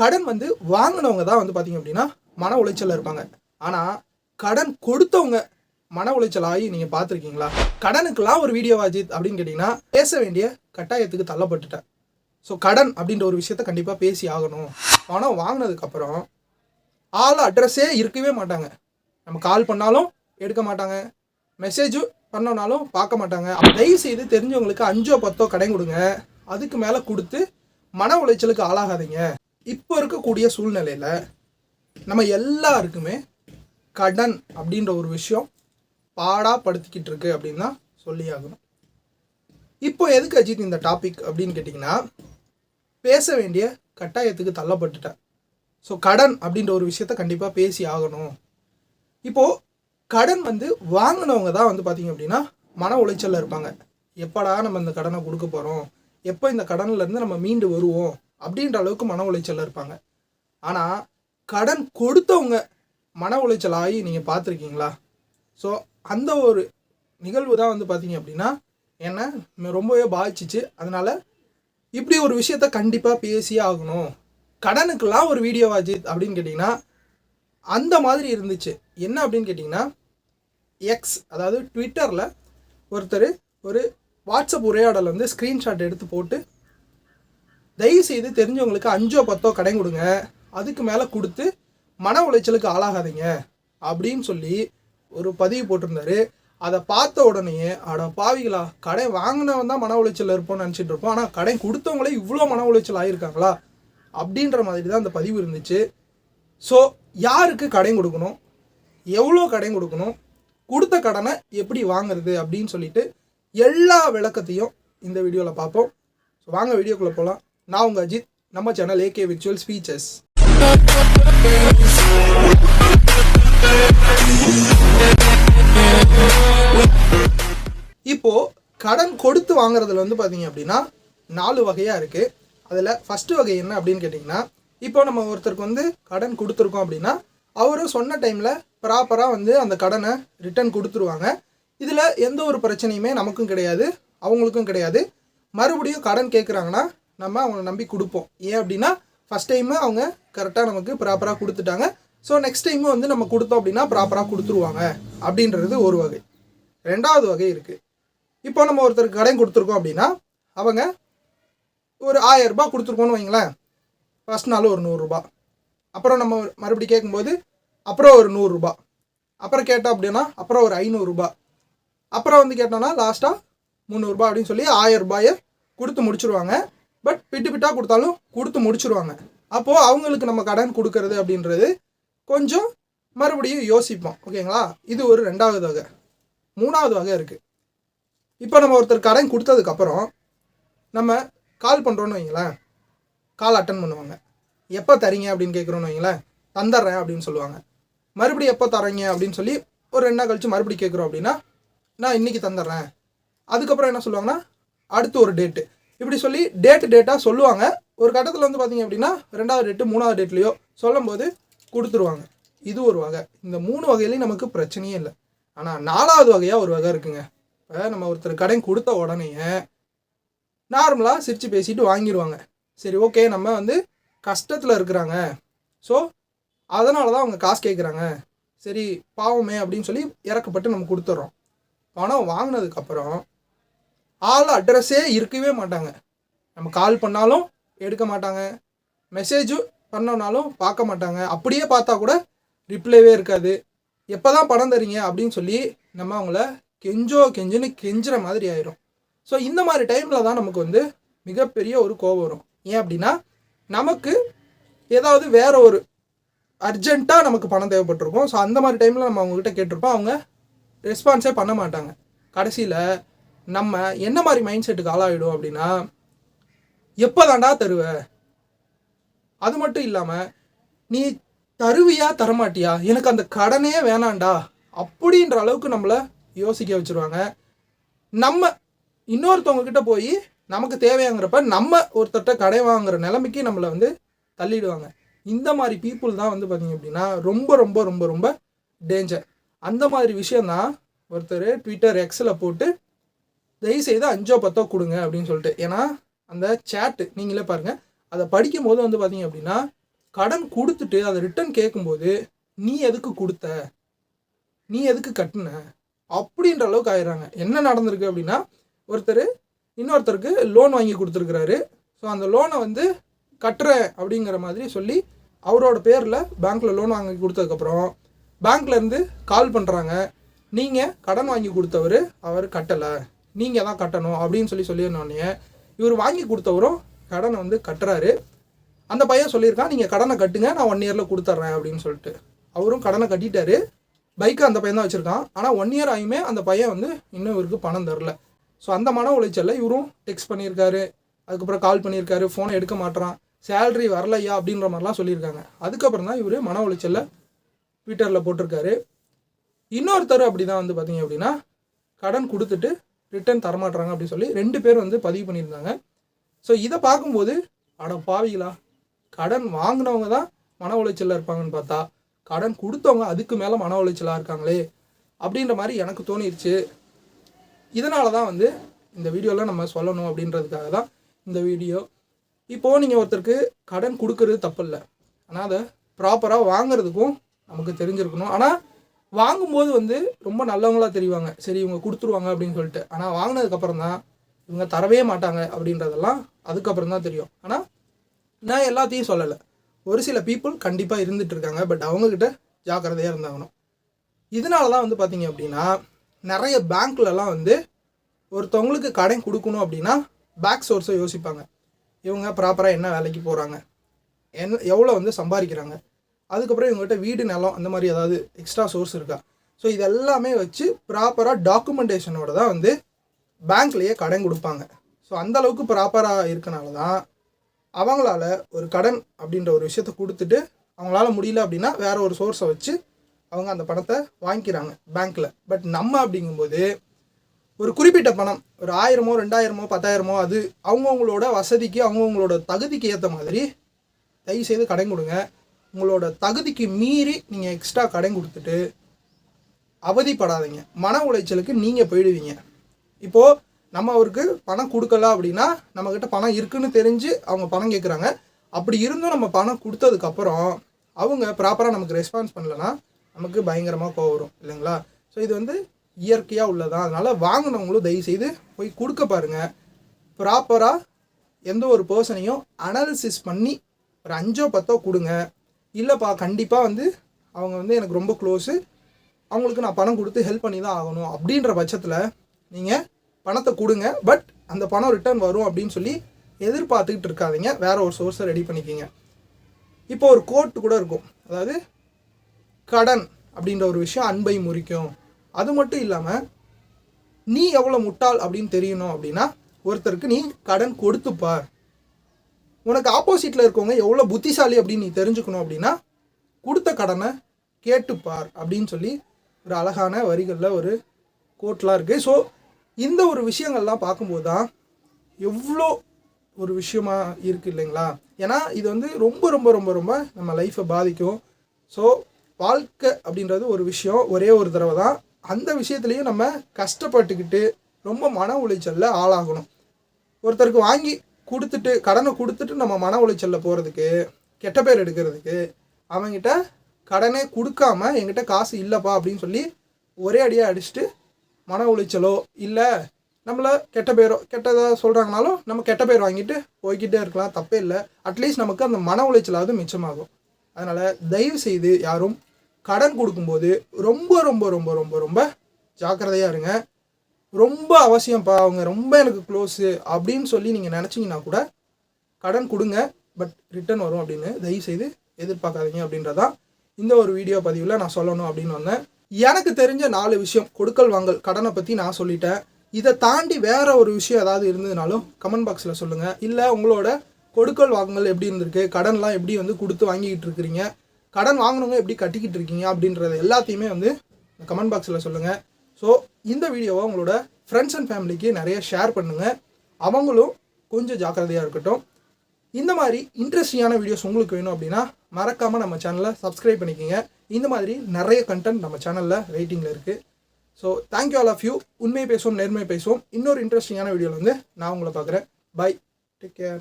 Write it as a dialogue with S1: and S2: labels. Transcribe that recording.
S1: கடன் வந்து வாங்கினவங்க தான் வந்து பார்த்தீங்க அப்படின்னா மன உளைச்சலில் இருப்பாங்க. ஆனால் கடன் கொடுத்தவங்க மன உளைச்சல் ஆகி நீங்கள் பார்த்துருக்கீங்களா கடனுக்கெல்லாம் ஒரு வீடியோ அஜித் அப்படின்னு கேட்டிங்கன்னா பேச வேண்டிய கட்டாயத்துக்கு தள்ளப்பட்டுட்டேன். ஸோ கடன் அப்படின்ற ஒரு விஷயத்த கண்டிப்பாக பேசி ஆகணும். பணம் வாங்கினதுக்கப்புறம் ஆள் அட்ரஸே இருக்கவே மாட்டாங்க. நம்ம கால் பண்ணாலும் எடுக்க மாட்டாங்க. மெசேஜும் பண்ணோனாலும் பார்க்க மாட்டாங்க. தயவு செய்து தெரிஞ்சவங்களுக்கு அஞ்சோ பத்தோ கடன் கொடுங்க. அதுக்கு மேலே கொடுத்து மன உளைச்சலுக்கு ஆளாகாதீங்க. இப்போ இருக்கக்கூடிய சூழ்நிலையில் நம்ம எல்லாருக்குமே கடன் அப்படின்ற ஒரு விஷயம் பாடாப்படுத்திக்கிட்டு இருக்கு அப்படின்னு தான் சொல்லி ஆகணும் இப்போ எதுக்கு அஜித் இந்த டாபிக் அப்படின்னு கேட்டிங்கன்னா பேச வேண்டிய கட்டாயத்துக்கு தள்ளப்பட்டுட்டேன் ஸோ கடன் அப்படின்ற ஒரு விஷயத்த கண்டிப்பாக பேசி ஆகணும். இப்போது கடன் வந்து வாங்கினவங்க தான் வந்து பார்த்திங்க அப்படின்னா மன உளைச்சலில் இருப்பாங்க. எப்படா நம்ம இந்த கடனை கொடுக்க போகிறோம் எப்போ இந்த கடன்லேருந்து நம்ம மீண்டு வருவோம்? அப்படின்ற அளவுக்கு மன உளைச்சலில் இருப்பாங்க. ஆனால் கடன் கொடுத்தவங்க மன உளைச்சல் ஆகி நீங்கள் பார்த்துருக்கீங்களா? ஸோ அந்த ஒரு நிகழ்வு தான் வந்து பார்த்தீங்க அப்படின்னா என்ன ரொம்பவே பாதிச்சிச்சு. அதனால இப்படி ஒரு விஷயத்த கண்டிப்பாக பேசியே ஆகணும். கடனுக்கெல்லாம் ஒரு வீடியோ அஜித் அப்படின்னு கேட்டிங்கன்னா அந்த மாதிரி இருந்துச்சு. என்ன அப்படின்னு கேட்டிங்கன்னா எக்ஸ் அதாவது ட்விட்டரில் ஒருத்தர் ஒரு வாட்ஸ்அப் உரையாடல் வந்து ஸ்க்ரீன்ஷாட் எடுத்து போட்டு தயவு செய்து தெரிஞ்சவங்களுக்கு அஞ்சோ பத்தோ கடன் கொடுங்க. அதுக்கு மேலே கொடுத்து மன உளைச்சலுக்கு ஆளாகாதீங்க. அப்படின்னு சொல்லி ஒரு பதிவு போட்டிருந்தாரு. அதை பார்த்த உடனேயே அட பாவிகளா கடை வாங்கினவன் தான் மன உளைச்சல் இருப்போம்னு நினச்சிட்டு இருப்போம். ஆனால் கடை கொடுத்தவங்களே இவ்வளோ மன உளைச்சல் ஆகியிருக்காங்களா அப்படின்ற மாதிரி தான் அந்த பதிவு இருந்துச்சு. ஸோ யாருக்கு கடன் கொடுக்கணும்? எவ்வளோ கடன் கொடுக்கணும்? கொடுத்த கடனை எப்படி வாங்குறது அப்படின்னு சொல்லிட்டு எல்லா விளக்கத்தையும் இந்த வீடியோவில் பார்ப்போம். ஸோ வாங்க வீடியோக்குள்ளே போகலாம் நான் உங்கள் அஜித் நம்ம சேனல் ஏகே விர்ச்சுவல் ஸ்பீச்சஸ் இப்போது கடன் கொடுத்து வாங்குறதுல வந்து பார்த்தீங்க அப்படின்னா நாலு வகையாக இருக்குது அதில் ஃபஸ்ட்டு வகை என்ன அப்படின்னு கேட்டிங்கன்னா இப்போ நம்ம ஒருத்தருக்கு வந்து கடன் கொடுத்துருக்கோம் அப்படின்னா அவரும் சொன்ன டைமில் ப்ராப்பராக வந்து அந்த கடனை ரிட்டர்ன் கொடுத்துருவாங்க. இதில் எந்த ஒரு பிரச்சனையுமே நமக்கும் கிடையாது அவங்களுக்கும் கிடையாது. மறுபடியும் கடன் கேட்குறாங்கன்னா நம்ம அவங்கள நம்பி கொடுப்போம். ஏன் அப்படின்னா ஃபஸ்ட் டைமு அவங்க கரெக்டாக நமக்கு ப்ராப்பராக கொடுத்துட்டாங்க. ஸோ நெக்ஸ்ட் டைமு வந்து நம்ம கொடுத்தோம் அப்படின்னா ப்ராப்பராக கொடுத்துருவாங்க அப்படின்றது ஒரு வகை. ரெண்டாவது வகை இருக்குது இப்போ நம்ம ஒருத்தருக்கு கடன் கொடுத்துருக்கோம் அப்படின்னா அவங்க ஒரு ஆயிரம் கொடுத்துருக்கோன்னு வைங்களேன். ஃபஸ்ட் நாள் ஒரு நூறுரூபா அப்புறம் நம்ம மறுபடியும் கேட்கும்போது அப்புறம் ஒரு நூறுரூபா அப்புறம் கேட்டோம் அப்படின்னா அப்புறம் ஒரு ஐநூறுரூபா அப்புறம் வந்து கேட்டோம்னா லாஸ்ட்டாக முந்நூறுரூபா அப்படின்னு சொல்லி ஆயிரம் ரூபாயை கொடுத்து முடிச்சுருவாங்க. பட் பிட்டு பிட்டாக கொடுத்தாலும் கொடுத்து முடிச்சுருவாங்க. அப்போது அவங்களுக்கு நம்ம கடன் கொடுக்கறது அப்படின்றது கொஞ்சம் மறுபடியும் யோசிப்போம். ஓகேங்களா இது ஒரு ரெண்டாவது வகை. மூணாவது வகை இருக்குது இப்போ நம்ம ஒருத்தர் கடன் கொடுத்ததுக்கப்புறம் நம்ம கால் பண்ணுறோன்னு வைங்களேன் கால் அட்டன் பண்ணுவாங்க. எப்போ தரீங்க அப்படின்னு கேட்குறோன்னு வைங்களேன் தந்துடுறேன் அப்படின்னு சொல்லுவாங்க. மறுபடியும் எப்போ தரீங்க அப்படின்னு சொல்லி ஒரு ரெண்டு நாள் கழிச்சு மறுபடியும் கேட்குறோம் அப்படின்னா நான் இன்றைக்கி தந்துடுறேன். அதுக்கப்புறம் என்ன சொல்லுவாங்கன்னா அடுத்து ஒரு டேட்டு இப்படி சொல்லி டேட்டு டேட்டாக சொல்லுவாங்க. ஒரு கட்டத்தில் வந்து பார்த்தீங்க அப்படின்னா ரெண்டாவது டேட்டு மூணாவது டேட்லேயோ சொல்லும்போது கொடுத்துருவாங்க. இது ஒரு வகை. இந்த மூணு வகையிலையும் நமக்கு பிரச்சனையே இல்லை. ஆனால் நாலாவது வகையாக ஒரு வகை இருக்குங்க. இப்போ நம்ம ஒருத்தர் கடன் கொடுத்த உடனேயே நார்மலாக சிரித்து பேசிட்டு வாங்கிடுவாங்க சரி ஓகே நம்ம வந்து கஷ்டத்தில் இருக்கிறாங்க. ஸோ அதனால தான் அவங்க காசு கேட்குறாங்க சரி பாவமே அப்படின்னு சொல்லி இறக்கப்பட்டு நம்ம கொடுத்துட்றோம் பணம் வாங்கினதுக்கப்புறம் ஆள் அட்ரஸே இருக்கவே மாட்டாங்க. நம்ம கால் பண்ணாலும் எடுக்க மாட்டாங்க. மெசேஜும் பண்ணோனாலும் பார்க்க மாட்டாங்க. அப்படியே பார்த்தா கூட ரிப்ளைவே இருக்காது. எப்போ தான் பணம் தரீங்க அப்படின்னு சொல்லி நம்ம அவங்கள கெஞ்சோ கெஞ்சுன்னு கெஞ்சுற மாதிரி ஆயிரும். ஸோ இந்த மாதிரி டைமில் தான் நமக்கு வந்து மிகப்பெரிய ஒரு கோபம் வரும். ஏன் அப்படின்னா நமக்கு ஏதாவது வேற ஒரு அர்ஜெண்ட்டாக நமக்கு பணம் தேவைப்பட்டிருக்கும். ஸோ அந்த மாதிரி டைமில் நம்ம அவங்கக்கிட்ட கேட்டிருப்போம். அவங்க ரெஸ்பான்ஸே பண்ண மாட்டாங்க. கடைசியில் நம்ம என்ன மாதிரி மைண்ட் செட்டுக்கு ஆளாயிடும் அப்படின்னா எப்போ தாண்டா தருவ? அது மட்டும் இல்லாமல் நீ தருவியா தரமாட்டியா? எனக்கு அந்த கடனே வேணாண்டா. அப்படின்ற அளவுக்கு நம்மளை யோசிக்க வச்சுருவாங்க. நம்ம இன்னொருத்தவங்கக்கிட்ட போய் நமக்கு தேவையாங்கிறப்ப நம்ம ஒருத்தர்கிட்ட கடை வாங்குற நிலைமைக்கு நம்மளை வந்து தள்ளிடுவாங்க. இந்த மாதிரி பீப்புள் தான் வந்து பார்த்திங்க அப்படின்னா ரொம்ப ரொம்ப ரொம்ப ரொம்ப டேஞ்சர் அந்த மாதிரி விஷயந்தான் ஒருத்தர் ட்விட்டர் எக்ஸில் போட்டு தயவுசெய்து அஞ்சோ பத்தோ கொடுங்க அப்படின்னு சொல்லிட்டு. ஏன்னா அந்த சேட்டு நீங்களே பாருங்கள் அதை படிக்கும் போது வந்து பார்த்தீங்க அப்படின்னா கடன் கொடுத்துட்டு அதை ரிட்டர்ன் கேட்கும்போது நீ எதுக்கு கொடுத்த? நீ எதுக்கு கட்டின? அப்படின்ற அளவுக்கு ஆயிடுறாங்க. என்ன நடந்திருக்கு அப்படின்னா ஒருத்தர் இன்னொருத்தருக்கு லோன் வாங்கி கொடுத்துருக்குறாரு. ஸோ அந்த லோனை வந்து கட்டுறேன் அப்படிங்கிற மாதிரி சொல்லி அவரோட பேரில் பேங்க்கில் லோன் வாங்கி கொடுத்ததுக்கப்புறம் பேங்க்லேருந்து கால் பண்ணுறாங்க நீங்கள் கடன் வாங்கி கொடுத்தவர் அவர் கட்டலை. நீங்கள் தான் கட்டணும் அப்படின்னு சொல்லி சொல்லியிருந்தோடனே இவர் வாங்கி கொடுத்தவரும் கடனை வந்து கட்டுறாரு. அந்த பையன் சொல்லியிருக்கான் நீங்கள் கடனை கட்டுங்க நான் ஒன் இயரில் கொடுத்துட்றேன் அப்படின்னு சொல்லிட்டு. அவரும் கடனை கட்டிட்டாரு. பைக்கை அந்த பையன் தான் வச்சுருக்கான். ஆனால் ஒன் இயர் ஆகியுமே அந்த பையன் வந்து இன்னும் இவருக்கு பணம் தரல. ஸோ அந்த மன உளைச்சலில் இவரும் டெக்ஸ்ட் பண்ணியிருக்காரு. அதுக்கப்புறம் கால் பண்ணியிருக்காரு ஃபோனை எடுக்க மாட்றான். சேலரி வரலையா? அப்படின்ற மாதிரிலாம் சொல்லியிருக்காங்க. அதுக்கப்புறம் தான் இவர் மன உளைச்சலில் ட்விட்டரில் போட்டிருக்காரு. இன்னொருத்தர் அப்படி தான் வந்து பார்த்தீங்க அப்படின்னா கடன் கொடுத்துட்டு ரிட்டர்ன் தரமாட்டுறாங்க அப்படின்னு சொல்லி ரெண்டு பேர் வந்து பதிவு பண்ணியிருந்தாங்க. ஸோ இதை பார்க்கும்போது அட பாவிகளா கடன் வாங்கினவங்க தான் மன உளைச்சலில் இருப்பாங்கன்னு பார்த்தா கடன் கொடுத்தவங்க அதுக்கு மேலே மன உளைச்சலாக இருக்காங்களே அப்படின்ற மாதிரி எனக்கு தோணிருச்சு. இதனால தான் வந்து இந்த வீடியோவில் நம்ம சொல்லணும் அப்படின்றதுக்காக தான் இந்த வீடியோ. இப்போது நீங்கள் ஒருத்தருக்கு கடன் கொடுக்கறது தப்பு இல்லை. ஆனால் அதை ப்ராப்பராக வாங்குறதுக்கும் நமக்கு தெரிஞ்சிருக்கணும். ஆனால் வாங்கும்போது வந்து ரொம்ப நல்லவங்களாக தெரிவாங்க. சரி இவங்க கொடுத்துருவாங்க அப்படின்னு சொல்லிட்டு. ஆனால் வாங்கினதுக்கப்புறம் தான் இவங்க தரவே மாட்டாங்க அப்படின்றதெல்லாம் அதுக்கப்புறம் தான் தெரியும். ஆனால் நான் எல்லாத்தையும் சொல்லலை. ஒரு சில பீப்புள் கண்டிப்பாக இருந்துகிட்டு இருக்காங்க பட் அவங்கக்கிட்ட ஜாக்கிரதையாக இருந்தாகணும். இதனால தான் வந்து பார்த்தீங்க அப்படின்னா நிறைய பேங்க்லலாம் வந்து ஒருத்தவங்களுக்கு கடன் கொடுக்கணும் அப்படின்னா பேக் சோர்ஸை யோசிப்பாங்க. இவங்க ப்ராப்பராக என்ன வேலைக்கு போகிறாங்க என்ன எவ்வளோ வந்து சம்பாதிக்கிறாங்க? அதுக்கப்புறம் இவங்ககிட்ட வீடு நிலம் அந்த மாதிரி ஏதாவது எக்ஸ்ட்ரா சோர்ஸ் இருக்கா? ஸோ இதெல்லாமே வச்சு ப்ராப்பராக டாக்குமெண்டேஷனோட தான் வந்து பேங்க்லேயே கடன் கொடுப்பாங்க. ஸோ அந்த அளவுக்கு ப்ராப்பராக இருக்கனால தான் அவங்களால ஒரு கடன் அப்படின்ற ஒரு விஷயத்த கொடுத்துட்டு அவங்களால முடியல அப்படின்னா வேற ஒரு சோர்ஸை வச்சு அவங்க அந்த பணத்தை வாங்கிக்கிறாங்க பேங்க்கில் பட் நம்ம அப்படிங்கும்போது ஒரு குறிப்பிட்ட பணம் ஒரு ஆயிரமோ ரெண்டாயிரமோ பத்தாயிரமோ அது அவங்கவுங்களோட வசதிக்கு அவங்கவுங்களோட தகுதிக்கு ஏற்ற மாதிரி தயவு செய்து கடன் கொடுங்க. உங்களோட தகுதிக்கு மீறி நீங்கள் எக்ஸ்ட்ரா கடன் கொடுத்துட்டு அவதிப்படாதீங்க. மன உளைச்சலுக்கு நீங்கள் போயிடுவீங்க. இப்போது நம்ம அவருக்கு பணம் கொடுக்கல அப்படின்னா நம்மக்கிட்ட பணம் இருக்குன்னு தெரிஞ்சு அவங்க பணம் கேட்குறாங்க அப்படி இருந்தும் நம்ம பணம் கொடுத்ததுக்கப்புறம் அவங்க ப்ராப்பராக நமக்கு ரெஸ்பான்ஸ் பண்ணலன்னா நமக்கு பயங்கரமாக கோவம் வரும் இல்லைங்களா? ஸோ இது வந்து இயற்கையாக உள்ளதான் அதனால் வாங்கினவங்களும் தயவுசெய்து போய் கொடுக்க பாருங்கள் ப்ராப்பராக எந்த ஒரு பர்சனையும் அனாலிசிஸ் பண்ணி ஒரு அஞ்சோ பத்தோ கொடுங்க. இல்லைப்பா கண்டிப்பாக வந்து அவங்க வந்து எனக்கு ரொம்ப க்ளோஸு அவங்களுக்கு நான் பணம் கொடுத்து ஹெல்ப் பண்ணி தான் ஆகணும். அப்படின்ற பட்சத்தில் நீங்கள் பணத்தை கொடுங்க. பட் அந்த பணம் ரிட்டர்ன் வரும் அப்படின்னு சொல்லி எதிர்பார்த்துக்கிட்டு இருக்காதீங்க. வேறு ஒரு சோர்ஸை ரெடி பண்ணிக்கிங்க. இப்போ ஒரு கோட் கூட இருக்கும். அதாவது கடன் அப்படின்ற ஒரு விஷயம் அன்பை முறிக்கும். அது மட்டும் இல்லாமல் நீ எவ்வளோ முட்டாள் அப்படின்னு தெரியணும் அப்படின்னா ஒருத்தருக்கு நீ கடன் கொடுத்துப்பார். உனக்கு ஆப்போசிட்டில் இருக்கவங்க எவ்வளோ புத்திசாலி அப்படின்னு நீ தெரிஞ்சுக்கணும் அப்படின்னா கொடுத்த கடனை கேட்டுப்பார் அப்படின்னு சொல்லி ஒரு அழகான வரிகளில் ஒரு கோட்லாம் இருக்குது ஸோ இந்த ஒரு விஷயங்கள்லாம் பார்க்கும்போது தான் எவ்வளோ ஒரு விஷயமா இருக்குது இல்லைங்களா? ஏன்னா இது வந்து ரொம்ப ரொம்ப ரொம்ப ரொம்ப நம்ம லைஃப்பை பாதிக்கும். ஸோ வாழ்க்கை அப்படின்றது ஒரு விஷயம். ஒரே ஒரு தடவை தான். அந்த விஷயத்துலையும் நம்ம கஷ்டப்பட்டுக்கிட்டு ரொம்ப மன உளைச்சலில் ஆளாகணும். ஒருத்தருக்கு வாங்கி கொடுத்துட்டு கடனை கொடுத்துட்டு நம்ம மன உளைச்சலில் போகிறதுக்கு கெட்ட பேர் எடுக்கிறதுக்கு அவங்ககிட்ட கடனே கொடுக்காம என்கிட்ட காசு இல்லைப்பா அப்படின்னு சொல்லி ஒரே அடியாக அடிச்சுட்டு மன உளைச்சலோ இல்லை நம்மளை கெட்ட பேரோ கெட்டதாக சொல்கிறாங்கனாலும் நம்ம கெட்ட பேர் வாங்கிட்டு போய்கிட்டே இருக்கலாம். தப்பே இல்லை. அட்லீஸ்ட் நமக்கு அந்த மன உளைச்சலாவது மிச்சமாகும். அதனால் தயவு செய்து யாரும் கடன் கொடுக்கும்போது ரொம்ப ரொம்ப ரொம்ப ரொம்ப ரொம்ப ஜாக்கிரதையாக இருங்க. ரொம்ப அவசியம்ப்பா அவங்க ரொம்ப எனக்கு க்ளோஸு அப்படின்னு சொல்லி நீங்கள் நினச்சிங்கன்னா கூட கடன் கொடுங்க பட் ரிட்டர்ன் வரும் அப்படின்னு தயவு செய்து எதிர்பார்க்காதீங்க அப்படின்றதான் இந்த ஒரு வீடியோ பதிவில் நான் சொல்லணும் அப்படின்னு வந்தேன். எனக்கு தெரிஞ்ச நாலு விஷயம் கொடுக்கல் வாங்கல் கடனை பற்றி நான் சொல்லிட்டேன். இதை தாண்டி வேற ஒரு விஷயம் ஏதாவது இருந்ததுனாலும் கமெண்ட் பாக்ஸில் சொல்லுங்கள் இல்லை உங்களோட கொடுக்கல் வாங்கல் எப்படி இருந்திருக்கு? கடன்லாம் எப்படி வந்து கொடுத்து வாங்கிக்கிட்டு இருக்கிறீங்க? கடன் வாங்கினவங்க எப்படி கட்டிக்கிட்டு இருக்கீங்க? அப்படின்றது எல்லாத்தையுமே வந்து கமெண்ட் பாக்ஸில் சொல்லுங்கள் ஸோ இந்த வீடியோவை உங்களோட ஃப்ரெண்ட்ஸ் அண்ட் ஃபேமிலிக்கு நிறைய ஷேர் பண்ணுங்கள் அவங்களும் கொஞ்சம் ஜாக்கிரதையாக இருக்கட்டும். இந்த மாதிரி இன்ட்ரெஸ்டிங்கான வீடியோஸ் உங்களுக்கு வேணும் அப்படின்னா மறக்காமல் நம்ம சேனலை சப்ஸ்கிரைப் பண்ணிக்கோங்க. இந்த மாதிரி நிறைய கண்டென்ட் நம்ம சேனலில் வெயிட்டிங்கில் இருக்குது so thank you all of you உண்மை பேசுவோம் நேர்மை பேசுவோம். இன்னொரு இன்ட்ரெஸ்டிங்கான வீடியோவில் வந்து நான் உங்களை பார்க்குறேன். Bye take care